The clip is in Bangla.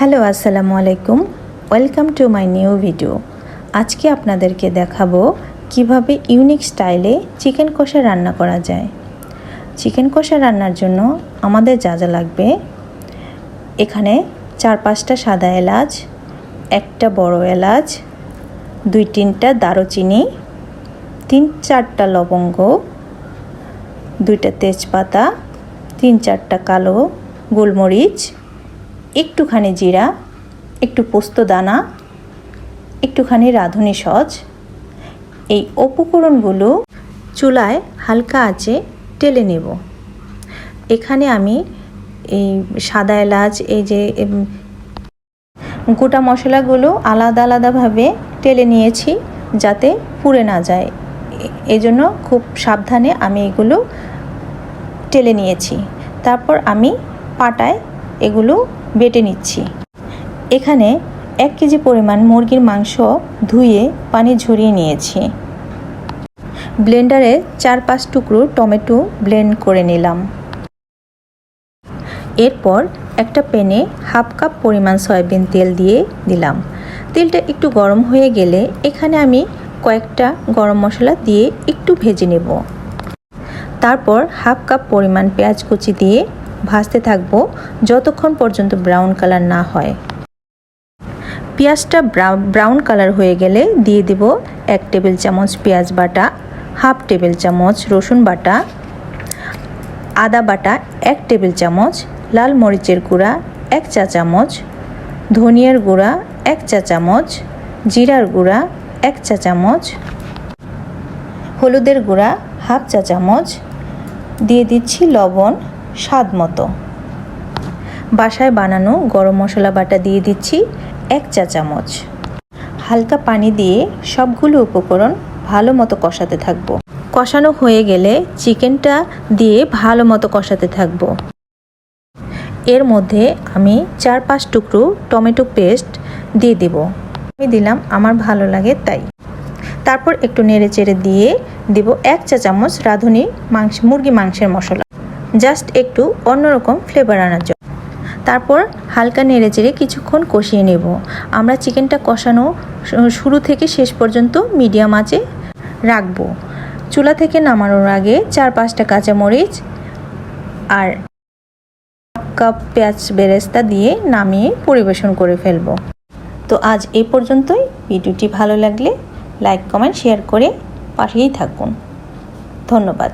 হ্যালো, আসসালামু আলাইকুম। Welcome to my new video. আজকে আপনাদেরকে দেখাবো কীভাবে ইউনিক স্টাইলে চিকেন কষা রান্না করা যায়। চিকেন কষা রান্নার জন্য আমাদের যা যা লাগবে, এখানে চার পাঁচটা সাদা এলাচ, একটা বড় এলাচ, দুই তিনটা দারুচিনি, তিন চারটা লবঙ্গ, দুইটা তেজপাতা, তিন চারটা কালো গোলমরিচ একটুখানি জিরা, একটু পোস্ত দানা, একটুখানি রাঁধুনি সজ। এই উপকরণগুলো চুলায় হালকা আঁচে টেলে নেব। এখানে আমি এই সাদা এলাচ, এই যে গোটা মশলাগুলো আলাদা আলাদাভাবে টেলে নিয়েছি যাতে পুড়ে না যায়। এজন্য খুব সাবধানে আমি এগুলো টেলে নিয়েছি। তারপর আমি পাটায় এগুলো বেটে নিচ্ছি। এখানে এক কেজি পরিমাণ মুরগির মাংস ধুয়ে পানি ঝরিয়ে নিয়েছি। ব্লেন্ডারে চার পাঁচ টুকরো টমেটো ব্লেন্ড করে নিলাম। এরপর একটা প্যানে হাফ কাপ পরিমাণ সয়াবিন তেল দিয়ে দিলাম। তেলটা একটু গরম হয়ে গেলে এখানে আমি কয়েকটা গরম মশলা দিয়ে একটু ভেজে নেব। তারপর হাফ কাপ পরিমাণ পেঁয়াজ কুচি দিয়ে ভাজতে থাকব যতক্ষণ পর্যন্ত ব্রাউন কালার না হয়। পেঁয়াজটা ব্রাউন কালার হয়ে গেলে দিয়ে দেব এক টেবিল চামচ পেঁয়াজ বাটা হাফ টেবিল চামচ রসুন বাটা, আদা বাটা এক টেবিল চামচ, লাল মরিচের গুঁড়া এক চা চামচ, ধনিয়ার গুঁড়া এক চা চামচ, জিরার গুঁড়া এক চা চামচ, হলুদের গুঁড়া হাফ চা চামচ, দিয়ে দিচ্ছি লবণ স্বাদ মতো। বাসায় বানানো গরম মশলা বাটা দিয়ে দিচ্ছি এক চা চামচ। হালকা পানি দিয়ে সবগুলো উপকরণ ভালো মতো কষাতে থাকব। কষানো হয়ে গেলে চিকেনটা দিয়ে ভালো মতো কষাতে থাকব। এর মধ্যে আমি চার পাঁচ টুকরো টমেটো পেস্ট দিয়ে দেব। আমি দিলাম, আমার ভালো লাগে তাই। তারপর একটু নেড়ে চেড়ে দিয়ে দেব এক চা চামচ রাঁধুনি মাংস, মুরগি মাংসের মশলা। জাস্ট একটু অন্যরকম ফ্লেভার আনার জন্য। তারপর হালকা নেড়ে চেড়ে কিছুক্ষণ কষিয়ে নেব। আমরা চিকেনটা কষানো শুরু থেকে শেষ পর্যন্ত মিডিয়াম আঁচে রাখব। চুলা থেকে নামানোর আগে চার পাঁচটা কাঁচামরিচ আর কাপ পেঁয়াজ বেরেস্তা দিয়ে নামিয়ে পরিবেশন করে ফেলব। তো আজ এই পর্যন্তই। ভিডিওটি ভালো লাগলে লাইক কমেন্ট শেয়ার করে পাঠিয়েই থাকুন। ধন্যবাদ।